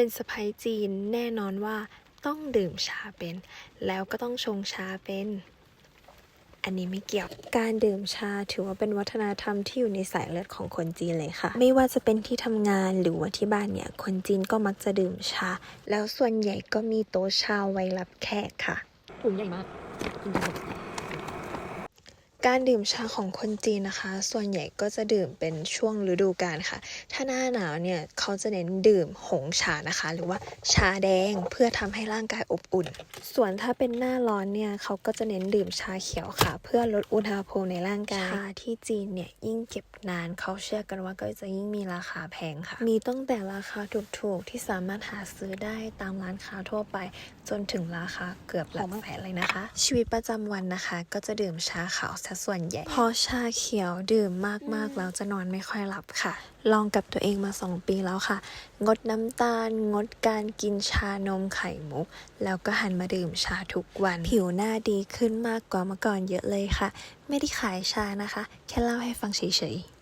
เป็นสะพ้ยจีนแน่นอนว่าต้องดื่มชาเป็น แล้วก็ต้องชงชาเป็น อันนี้ไม่เกี่ยว การดื่มชาถือว่าเป็นวัฒนธรรมที่อยู่ในสายเลือดของคนจีนเลยค่ะ ไม่ว่าจะเป็นที่ทำงานหรือว่าที่บ้านเนี่ย คนจีนก็มักจะดื่มชา แล้วส่วนใหญ่ก็มีโต๊ะชาไว้รับแขกค่ะถุงใหญ่มาก กินกันหมดการดื่มชาของคนจีนนะคะ ส่วนใหญ่ก็จะดื่มเป็นช่วงฤดูกาลค่ะ ถ้าหน้าหนาวเนี่ยเขาจะเน้นดื่มหงชานะคะ หรือว่าชาแดงเพื่อทำให้ร่างกายอบอุ่น ส่วนถ้าเป็นหน้าร้อนเนี่ยเขาก็จะเน้นดื่มชาเขียวค่ะ เพื่อลดอุณหภูมิในร่างกาย ชาที่จีนเนี่ยยิ่งเก็บนานเขาเชื่อกันว่าก็จะยิ่งมีราคาแพงค่ะ มีตั้งแต่ราคาถูกๆที่สามารถหาซื้อได้ตามร้านค้าทั่วไป จนถึงราคาเกือบหลักแสนเลยนะคะ ชีวิตประจำวันนะคะ ก็จะดื่มชาขาวซะส่วนใหญ่ พอชาเขียวดื่มมากๆแล้วจะนอนไม่ค่อยหลับค่ะ ลองกับตัวเองมา 2 ปีแล้วค่ะ งดน้ำตาล งดการกินชานมไข่มุก แล้วก็หันมาดื่มชาทุกวัน ผิวหน้าดีขึ้นมากกว่าเมื่อก่อนเยอะเลยค่ะ ไม่ได้ขายชานะคะ แค่เล่าให้ฟังเฉยๆ